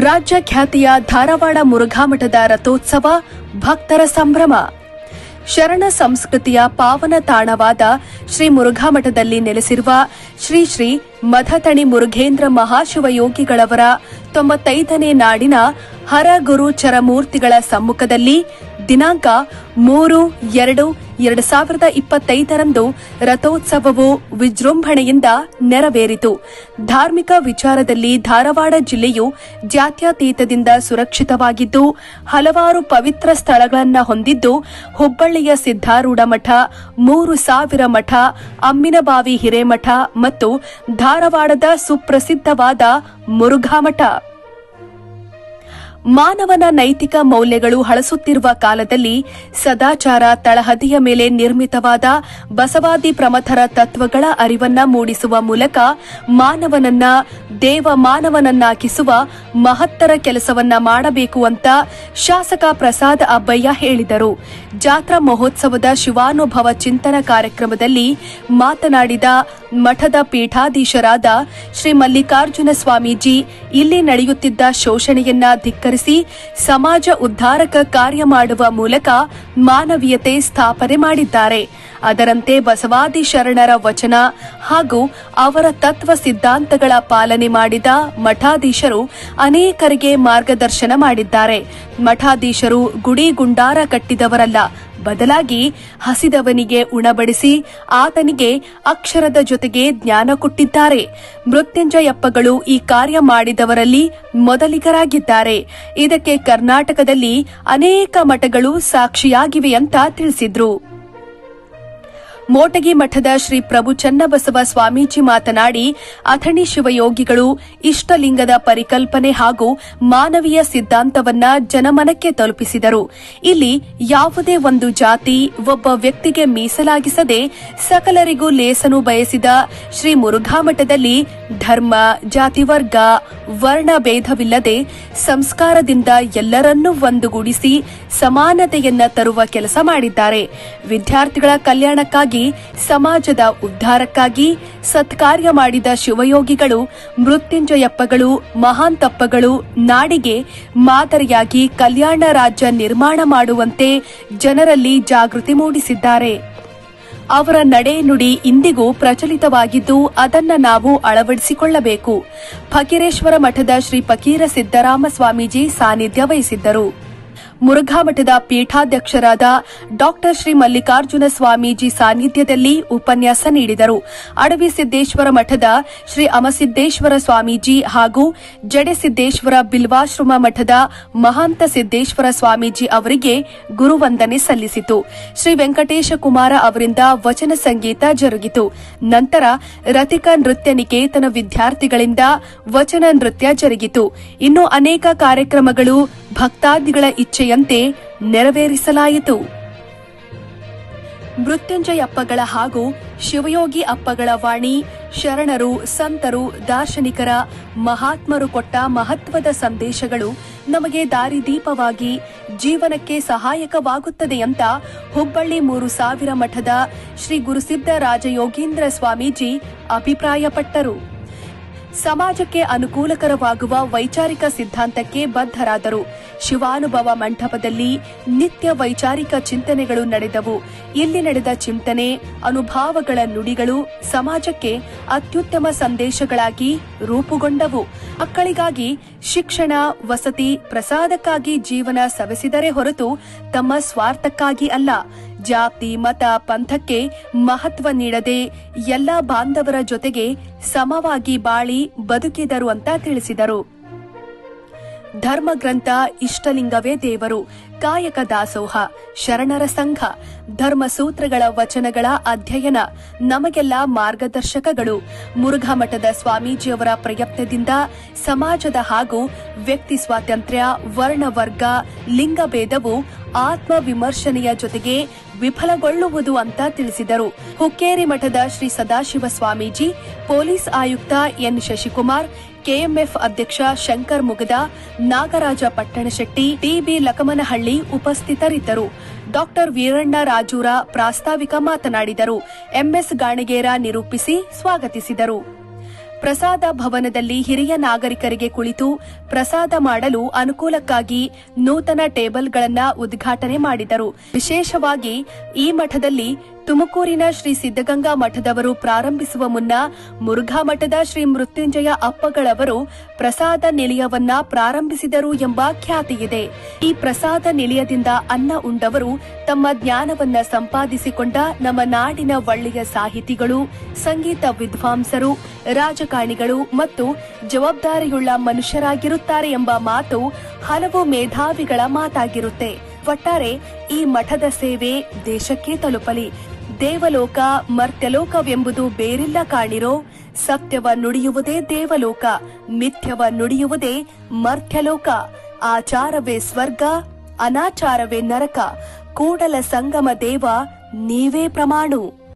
ರಾಜ್ಯ ಖ್ಯಾತಿಯ ಧಾರವಾಡ ಮುರುಘಾಮಠದ ರಥೋತ್ಸವ ಭಕ್ತರ ಸಂಭ್ರಮ. ಶರಣ ಸಂಸ್ಕೃತಿಯ ಪಾವನ ತಾಣವಾದ ಶ್ರೀ ಮುರುಘಾಮಠದಲ್ಲಿ ನೆಲೆಸಿರುವ ಶ್ರೀ ಶ್ರೀ ಮಧತಣಿ ಮುರುಘೇಂದ್ರ ಮಹಾಶಿವಯೋಗಿಗಳವರ ತೊಂಬತ್ತೈದನೇ ನಾಡಿನ ಹರಗುರು ಚರಮೂರ್ತಿಗಳ ಸಮ್ಮುಖದಲ್ಲಿ ದಿನಾಂಕ ಮೂರು ಎರಡು ಎರಡು ಸಾವಿರದ ಇಪ್ಪತ್ತೈದರಂದು ರಥೋತ್ಸವವು ವಿಜೃಂಭಣೆಯಿಂದ ನೆರವೇರಿತು. ಧಾರ್ಮಿಕ ವಿಚಾರದಲ್ಲಿ ಧಾರವಾಡ ಜಿಲ್ಲೆಯು ಜಾತ್ಯತೀತದಿಂದ ಸುರಕ್ಷಿತವಾಗಿದ್ದು, ಹಲವಾರು ಪವಿತ್ರ ಸ್ಥಳಗಳನ್ನು ಹೊಂದಿದ್ದು, ಹುಬ್ಬಳ್ಳಿಯ ಸಿದ್ದಾರೂಢ ಮಠ, ಮೂರು ಸಾವಿರ ಮಠ ಅಮ್ಮಿನಬಾವಿ ಹಿರೇಮಠ ಮತ್ತು ಧಾರವಾಡದ ಸುಪ್ರಸಿದ್ಧವಾದ ಮುರುಘಾ ಮಠ. ಮಾನವನ ನೈತಿಕ ಮೌಲ್ಯಗಳು ಹಳಸುತ್ತಿರುವ ಕಾಲದಲ್ಲಿ ಸದಾಚಾರ ತಳಹದಿಯ ಮೇಲೆ ನಿರ್ಮಿತವಾದ ಬಸವಾದಿ ಪ್ರಮಥರ ತತ್ವಗಳ ಅರಿವನ್ನ ಮೂಡಿಸುವ ಮೂಲಕ ಮಾನವನನ್ನ, ದೇವ ಮಾನವನನ್ನಾಕಿಸುವ ಮಹತ್ತರ ಕೆಲಸವನ್ನ ಮಾಡಬೇಕು ಅಂತ ಶಾಸಕ ಪ್ರಸಾದ್ ಅಬ್ಬಯ್ಯ ಹೇಳಿದರು. ಜಾತ್ರಾ ಮಹೋತ್ಸವದ ಶಿವಾನುಭವ ಚಿಂತನ ಕಾರ್ಯಕ್ರಮದಲ್ಲಿ ಮಾತನಾಡಿದ ಮಠದ ಪೀಠಾಧೀಶರಾದ ಶ್ರೀ ಮಲ್ಲಿಕಾರ್ಜುನ ಸ್ವಾಮೀಜಿ, ಇಲ್ಲಿ ನಡೆಯುತ್ತಿದ್ದ ಶೋಷಣೆಯನ್ನ ಧಿಕ್ಕರಿಸಿ ಸಮಾಜ ಉದ್ಧಾರಕ ಕಾರ್ಯ ಮಾಡುವ ಮೂಲಕ ಮಾನವೀಯತೆ ಸ್ಥಾಪನೆ ಮಾಡಿದ್ದಾರೆ. ಅದರಂತೆ ಬಸವಾದಿ ಶರಣರ ವಚನ ಹಾಗೂ ಅವರ ತತ್ವ ಸಿದ್ಧಾಂತಗಳ ಪಾಲನೆ ಮಾಡಿದ ಮಠಾಧೀಶರು ಅನೇಕರಿಗೆ ಮಾರ್ಗದರ್ಶನ ಮಾಡಿದ್ದಾರೆ. ಮಠಾಧೀಶರು ಗುಡಿ ಗುಂಡಾರ ಕಟ್ಟಿದವರಲ್ಲ ಬದಲಾಗಿ ಹಸಿದವನಿಗೆ ಉಣಬಡಿಸಿ ಆತನಿಗೆ ಅಕ್ಷರದ ಜೊತೆಗೆ ಜ್ಞಾನ ಕೊಟ್ಟಿದ್ದಾರೆ. ಮೃತ್ಯುಂಜಯಪ್ಪಗಳು ಈ ಕಾರ್ಯ ಮಾಡಿದವರಲ್ಲಿ ಮೊದಲಿಗರಾಗಿದ್ದಾರೆ. ಇದಕ್ಕೆ ಕರ್ನಾಟಕದಲ್ಲಿ ಅನೇಕ ಮಠಗಳು ಸಾಕ್ಷಿಯಾಗಿವೆ ಅಂತ ತಿಳಿಸಿದ್ರು. ಮೋಟಗಿ ಮಠದ ಶ್ರೀ ಪ್ರಭು ಚನ್ನಬಸವ ಸ್ವಾಮೀಜಿ ಮಾತನಾಡಿ, ಅಥಣಿ ಶಿವಯೋಗಿಗಳು ಇಷ್ಟಲಿಂಗದ ಪರಿಕಲ್ಪನೆ ಹಾಗೂ ಮಾನವೀಯ ಸಿದ್ಧಾಂತವನ್ನ ಜನಮನಕ್ಕೆ ತಲುಪಿಸಿದರು. ಇಲ್ಲಿ ಯಾವುದೇ ಒಂದು ಜಾತಿ ಒಬ್ಬ ವ್ಯಕ್ತಿಗೆ ಮೀಸಲಾಗಿಸದೆ ಸಕಲರಿಗೂ ಲೇಸನು ಬಯಸಿದ ಶ್ರೀ ಮುರುಘಾ ಮಠದಲ್ಲಿ ಧರ್ಮ, ಜಾತಿ ವರ್ಗ, ವರ್ಣ ಭೇದವಿಲ್ಲದೆ ಸಂಸ್ಕಾರದಿಂದ ಎಲ್ಲರನ್ನೂ ಒಂದುಗೂಡಿಸಿ ಸಮಾನತೆಯನ್ನ ತರುವ ಕೆಲಸ ಮಾಡಿದ್ದಾರೆ. ವಿದ್ಯಾರ್ಥಿಗಳ ಕಲ್ಯಾಣಕ್ಕಾಗಿ ಸಮಾಜದ ಉದ್ಧಾರಕ್ಕಾಗಿ ಸತ್ಕಾರ್ಯ ಮಾಡಿದ ಶಿವಯೋಗಿಗಳು, ಮೃತ್ಯುಂಜಯಪ್ಪಗಳು, ಮಹಾಂತಪ್ಪಗಳು ನಾಡಿಗೆ ಮಾದರಿಯಾಗಿ ಕಲ್ಯಾಣ ರಾಜ್ಯ ನಿರ್ಮಾಣ ಮಾಡುವಂತೆ ಜನರಲ್ಲಿ ಜಾಗೃತಿ ಮೂಡಿಸಿದ್ದಾರೆ. ಅವರ ನಡೆ ನುಡಿ ಇಂದಿಗೂ ಪ್ರಚಲಿತವಾಗಿದ್ದು ಅದನ್ನ ನಾವು ಅಳವಡಿಸಿಕೊಳ್ಳಬೇಕು. ಫಕೀರೇಶ್ವರ ಮಠದ ಶ್ರೀ ಫಕೀರ ಸಿದ್ದರಾಮ ಸ್ವಾಮೀಜಿ ಸಾನ್ನಿಧ್ಯ ವಹಿಸಿದ್ದರು. ಮುರುಘಾ ಮಠದ ಪೀಠಾಧ್ಯಕ್ಷರಾದ ಡಾಕ್ಟರ್ ಶ್ರೀ ಮಲ್ಲಿಕಾರ್ಜುನ ಸ್ವಾಮೀಜಿ ಸಾನ್ನಿಧ್ಯದಲ್ಲಿ ಉಪನ್ಯಾಸ ನೀಡಿದರು. ಅಡವಿ ಸಿದ್ದೇಶ್ವರ ಮಠದ ಶ್ರೀ ಅಮಸಿದ್ದೇಶ್ವರ ಸ್ವಾಮೀಜಿ ಹಾಗೂ ಜಡೆ ಸಿದ್ದೇಶ್ವರ ಬಿಲ್ವಾಶ್ರಮ ಮಠದ ಮಹಾಂತ ಸಿದ್ದೇಶ್ವರ ಸ್ವಾಮೀಜಿ ಅವರಿಗೆ ಗುರುವಂದನೆ ಸಲ್ಲಿಸಿತು. ಶ್ರೀ ವೆಂಕಟೇಶ ಕುಮಾರ ಅವರಿಂದ ವಚನ ಸಂಗೀತ ಜರುಗಿತು. ನಂತರ ರತಿಕ ನೃತ್ಯ ನಿಕೇತನ ವಿದ್ಯಾರ್ಥಿಗಳಿಂದ ವಚನ ನೃತ್ಯ ಜರುಗಿತು. ಇನ್ನು ಅನೇಕ ಕಾರ್ಯಕ್ರಮಗಳು ಭಕ್ತಾದಿಗಳ ಇಚ್ಛೆಯಂತೆ ನೆರವೇರಿಸಲಾಯಿತು. ಮೃತ್ಯುಂಜಯ ಅಪ್ಪಗಳ ಹಾಗೂ ಶಿವಯೋಗಿ ಅಪ್ಪಗಳ ವಾಣಿ, ಶರಣರು, ಸಂತರು, ದಾರ್ಶನಿಕರ, ಮಹಾತ್ಮರು ಕೊಟ್ಟ ಮಹತ್ವದ ಸಂದೇಶಗಳು ನಮಗೆ ದಾರಿದೀಪವಾಗಿ ಜೀವನಕ್ಕೆ ಸಹಾಯಕವಾಗುತ್ತದೆ ಅಂತ ಹುಬ್ಬಳ್ಳಿ ಮೂರು ಸಾವಿರ ಮಠದ ಶ್ರೀ ಗುರುಸಿದ್ದ ರಾಜಯೋಗೀಂದ್ರ ಸ್ವಾಮೀಜಿ ಅಭಿಪ್ರಾಯಪಟ್ಟರು. ಸಮಾಜಕ್ಕೆ ಅನುಕೂಲಕರವಾಗುವ ವೈಚಾರಿಕ ಸಿದ್ಧಾಂತಕ್ಕೆ ಬದ್ಧರಾದರು. ಶಿವಾನುಭವ ಮಂಟಪದಲ್ಲಿ ನಿತ್ಯ ವೈಚಾರಿಕ ಚಿಂತನೆಗಳು ನಡೆದವು. ಇಲ್ಲಿ ನಡೆದ ಚಿಂತನೆ, ಅನುಭಾವಗಳ ನುಡಿಗಳು ಸಮಾಜಕ್ಕೆ ಅತ್ಯುತ್ತಮ ಸಂದೇಶಗಳಾಗಿ ರೂಪುಗೊಂಡವು. ಮಕ್ಕಳಿಗಾಗಿ ಶಿಕ್ಷಣ, ವಸತಿ, ಪ್ರಸಾದಕ್ಕಾಗಿ ಜೀವನ ಸವೆಸಿದರೆ ಹೊರತು ತಮ್ಮ ಸ್ವಾರ್ಥಕ್ಕಾಗಿ ಅಲ್ಲ. ಜಾತಿ, ಮತ, ಪಂಥಕ್ಕೆ ಮಹತ್ವ ನೀಡದೆ ಎಲ್ಲ ಬಾಂಧವರ ಜೊತೆಗೆ ಸಮವಾಗಿ ಬಾಳಿ ಬದುಕಿದರು ಅಂತ ತಿಳಿಸಿದರು. ಧರ್ಮಗ್ರಂಥ ಇಷ್ಟಲಿಂಗವೇ ದೇವರು. ಕಾಯಕ ದಾಸೋಹ, ಶರಣರ ಸಂಘ, ಧರ್ಮಸೂತ್ರಗಳ ವಚನಗಳ ಅಧ್ಯಯನ, ನಮಗೆಲ್ಲ ಮಾರ್ಗದರ್ಶಕಗಳು. ಮುರುಘಾ ಮಠದ ಸ್ವಾಮೀಜಿಯವರ ಪ್ರಯತ್ನದಿಂದ ಸಮಾಜದ ಹಾಗೂ ವ್ಯಕ್ತಿ ಸ್ವಾತಂತ್ರ್ಯ ವರ್ಣವರ್ಗ ಲಿಂಗಭೇದವು ಆತ್ಮ ವಿಮರ್ಶನೆಯ ಜೊತೆಗೆ ವಿಫಲಗೊಳ್ಳುವುದು ಅಂತ ತಿಳಿಸಿದರು. ಹುಕ್ಕೇರಿ ಮಠದ ಶ್ರೀ ಸದಾಶಿವ ಸ್ವಾಮೀಜಿ, ಪೊಲೀಸ್ ಆಯುಕ್ತ ಎನ್ ಶಶಿಕುಮಾರ್, ಕೆಎಂಎಫ್ ಅಧ್ಯಕ್ಷ ಶಂಕರ್ ಮುಗದ, ನಾಗರಾಜ ಪಟ್ಟಣಶೆಟ್ಟಿ ಟಿಬಿ ಲಕಮನಹಳ್ಳಿ ಉಪಸ್ಥಿತರಿದ್ದರು. ಡಾಕ್ಟರ್ ವೀರಣ್ಣ ರಾಜೂರ ಪ್ರಾಸ್ತಾವಿಕ ಮಾತನಾಡಿದರು. ಎಂಎಸ್ ಗಾಣಿಗೇರ ನಿರೂಪಿಸಿ ಸ್ವಾಗತಿಸಿದರು. ಪ್ರಸಾದ ಭವನದಲ್ಲಿ ಹಿರಿಯ ನಾಗರಿಕರಿಗೆ ಕುಳಿತು ಪ್ರಸಾದ ಮಾಡಲು ಅನುಕೂಲಕ್ಕಾಗಿ ನೂತನ ಟೇಬಲ್ಗಳನ್ನು ಉದ್ಘಾಟನೆ ಮಾಡಿದರು. ವಿಶೇಷವಾಗಿ ಈ ಮಠದಲ್ಲಿ ತುಮಕೂರಿನ ಶ್ರೀ ಸಿದ್ದಗಂಗಾ ಮಠದವರು ಪ್ರಾರಂಭಿಸುವ ಮುನ್ನ ಮುರುಘಾ ಮಠದ ಶ್ರೀ ಮೃತ್ಯುಂಜಯ ಅಪ್ಪಗಳವರು ಪ್ರಸಾದ ನಿಲಯವನ್ನ ಪ್ರಾರಂಭಿಸಿದರು ಎಂಬ ಖ್ಯಾತಿಯಿದೆ. ಈ ಪ್ರಸಾದ ನಿಲಯದಿಂದ ಅನ್ನ ಉಂಡವರು ತಮ್ಮ ಜ್ಞಾನವನ್ನ ಸಂಪಾದಿಸಿಕೊಂಡ ನಮ್ಮ ನಾಡಿನ ಒಳ್ಳೆಯ ಸಾಹಿತಿಗಳು, ಸಂಗೀತ ವಿದ್ವಾಂಸರು, ರಾಜಕಾರಣಿಗಳು ಮತ್ತು ಜವಾಬ್ದಾರಿಯುಳ್ಳ ಮನುಷ್ಯರಾಗಿರುತ್ತಾರೆ ಎಂಬ ಮಾತು ಹಲವು ಮೇಧಾವಿಗಳ ಮಾತಾಗಿರುತ್ತೆ. ಒಟ್ಟಾರೆ ಈ ಮಠದ ಸೇವೆ ದೇಶಕ್ಕೆ ತಲುಪಲಿ. ದೇವಲೋಕ ಮರ್ತ್ಯಲೋಕವೆಂಬುದು ಬೇರಿಲ್ಲ ಕಾಣಿರೋ, ಸತ್ಯವ ನುಡಿಯುವುದೇ ದೇವಲೋಕ, ಮಿಥ್ಯವ ನುಡಿಯುವುದೇ ಮರ್ತ್ಯಲೋಕ. ಆಚಾರವೇ ಸ್ವರ್ಗ, ಅನಾಚಾರವೇ ನರಕ, ಕೂಡಲ ಸಂಗಮ ದೇವ, ನೀವೇ ಪ್ರಮಾಣು.